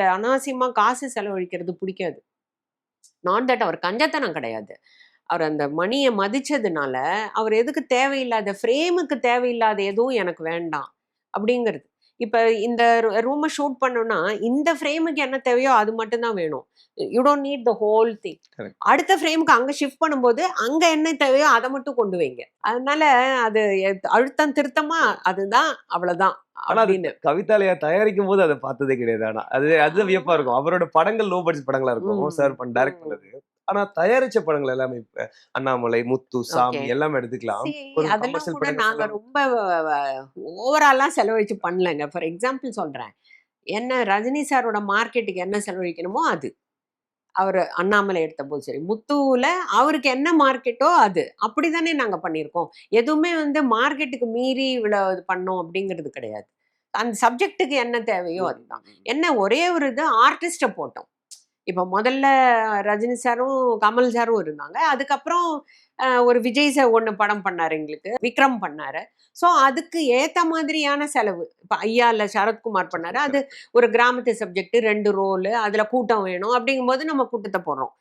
இந்த அனாவசியமாக காசு செலவழிக்கிறது பிடிக்காது. நாட் தட் அவர் கஞ்சத்தனம் கிடையாது. அவர் அந்த மணியை மதிச்சதுனால அவர் எதுக்கு தேவையில்லாத ஃப்ரேமுக்கு தேவையில்லாத எதுவும் எனக்கு வேண்டாம் அப்படிங்கிறது. இப்ப இந்த ரூமை ஷூட் பண்ணோம்னா இந்த ஃப்ரேமுக்கு என்ன தேவையோ அது மட்டும்தான் வேணும். You don't need the whole thing. அடுத்த ஃப்ரேமுக்கு அங்க ஷிஃப்ட் பண்ணும்போது அங்க என்ன தேவையோ அதை மட்டும் கொண்டு வைங்க. அதனால அது அழுத்தம் திருத்தமா அதுதான் அது அப்படின்னு. கவிதாலயா தயாரிக்கும் போது அதை பார்த்ததே கிடையாது. ஆனா அது அது வியப்பா இருக்கும். அவரோட படங்கள் லோ பட்ஜெட் படங்களா இருக்கும். Sir direct. பண்ணது. ஆனா தயாரிச்ச படங்கள் எல்லாமே அண்ணாமலை முத்து சாமி. எல்லாமே எடுத்துக்கலாம். அதெல்லாம் கூட நாங்க ரொம்ப ஓவராலாம் செலவழிச்சு பண்ணலங்க. ஃபார் எக்ஸாம்பிள் சொல்றேன். என்ன ரஜினி சாரோட மார்க்கெட்டுக்கு என்ன செலவழிக்கணுமோ அது. அவர் அண்ணாமலை எடுத்த போது சரி. முத்துவில் அவருக்கு என்ன மார்க்கெட்டோ அது. அப்படிதானே நாங்க பண்ணியிருக்கோம். எதுவுமே வந்து மார்க்கெட்டுக்கு மீறி இவ்வளோ இது பண்ணோம் அப்படிங்கிறது கிடையாது. அந்த சப்ஜெக்ட்டுக்கு என்ன தேவையோ அதுதான். என்ன ஒரே ஒரு இது ஆர்டிஸ்ட்டை போட்டோம். இப்போ முதல்ல ரஜினி சாரும் கமல் சாரும் இருந்தாங்க. அதுக்கப்புறம் ஒரு விஜய் சார் ஒன்று படம் பண்ணாரு எங்களுக்கு. விக்ரம் பண்ணாரு. ஸோ அதுக்கு ஏத்த மாதிரியான செலவு. இப்போ ஐயா இல்லை சரத்குமார் பண்ணாரு. அது ஒரு கிராமத்து சப்ஜெக்ட் ரெண்டு ரோலு அதுல கூட்டம் வேணும். அப்படிங்கும்போது நம்ம கூட்டத்தை போடுறோம்.